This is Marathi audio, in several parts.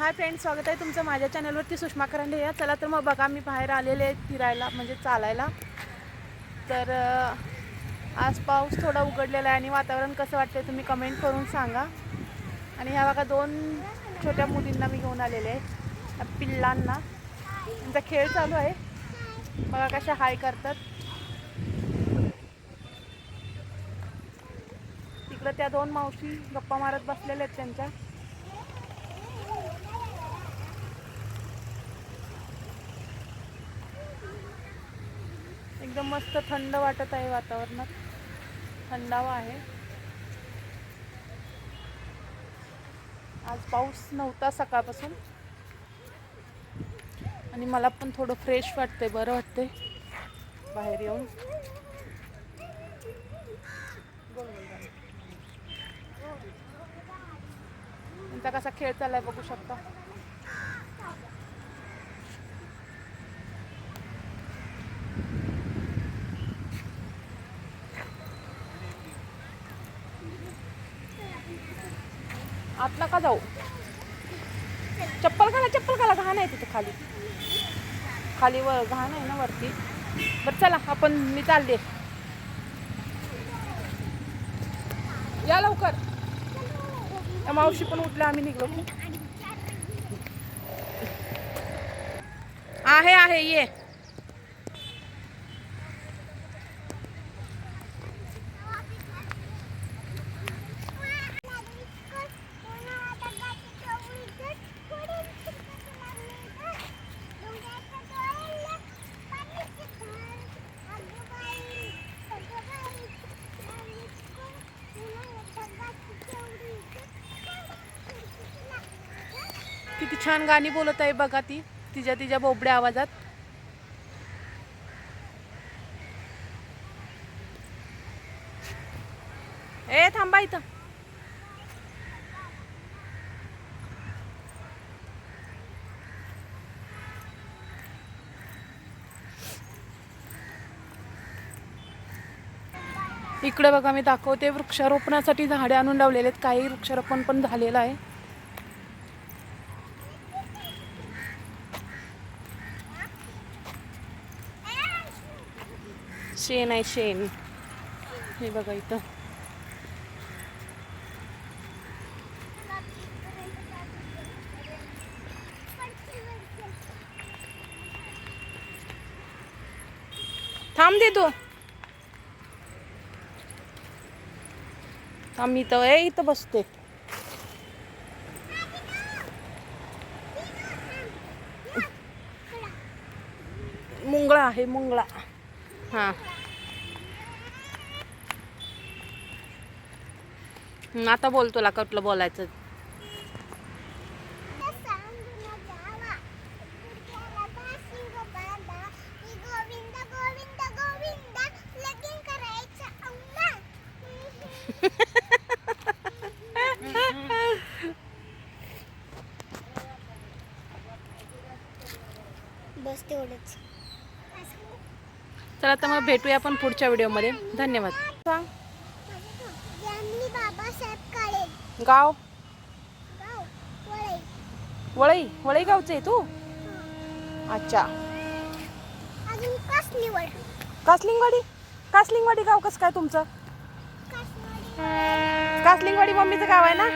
हाय फ्रेंड स्वागत आहे तुमचं माझ्या चॅनलवरती सुषमा करंडे या. चला तर मग बघा मी बाहेर आलेले आहे फिरायला म्हणजे चालायला. तर आज पाऊस थोडा उघडलेला आहे आणि वातावरण कसं वाटतंय तुम्ही कमेंट करून सांगा. आणि ह्या बघा दोन छोट्या मुलींना मी घेऊन आलेले आहे. पिल्लांना. त्यांचा खेळ चालू आहे. बघा कशा हाय करतात. तिकडं त्या दोन मावशी गप्पा मारत बसलेल्या आहेत त्यांच्या. एकदम मस्त थंड वाटत आहे वातावरणात. थंडावा आहे. आज पाऊस नव्हता सकाळपासून. आणि मला पण थोडं फ्रेश वाटतंय बरं वाटतंय. बाहेर येऊन. त्यांचा कसा खेळ चाललाय बघू शकता? आत नका जाऊ. चप्पल घाला चप्पल घाला. घाण आहे तिथे खाली. खाली वर घाण आहे ना वरती. बरं चला आपण मी चालले. या लवकर. मावशी पण उठल्या आम्ही निघलो. आहे आहे ये. किती छान गाणी बोलत आहे बघा ती तिच्या तिच्या बोबड्या आवाजात. ए थांबा इथं. इकडे बघा मी दाखवते वृक्षारोपणासाठी झाडे आणून लावलेले आहेत. काही वृक्षारोपण पण झालेलं आहे. शेण आहे शेण हे बघा इथं. थांब दे तू. थांब इथं ए इथं बसते. मुंगळा आहे मुंगळा. हां. आता बोल तुला कुठलं बोलायचं. बस तेवढंच. चला तर मग भेटूया आपण पुढच्या व्हिडिओमध्ये. धन्यवाद. सांग. गाव? गाव वळे वळई. वळई? गावचे आहे तू? अच्छा. कासलिंगवाडी? कासलिंगवाडी गाव कसं काय तुमचं? कसली कासलिंगवाडी मम्मीचं गाव आहे ना?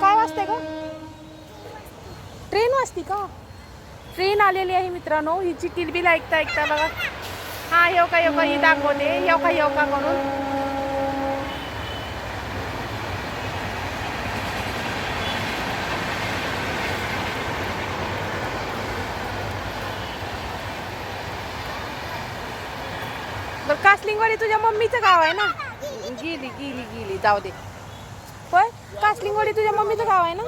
काय वाजते का ट्रेन वाजती. का? ट्रेन आलेली आहे मित्रांनो. हिची किलबिल ऐकता ऐकता बघा. हा येऊ का येऊ का? ही दाखवते. येऊ का म्हणून कासलिंगवाडी तुझ्या मम्मीचं गाव आहे ना? गेली गेली. गेली जाऊ दे. होय? कासलिंगवाडी तुझ्या मम्मीचं गाव आहे ना?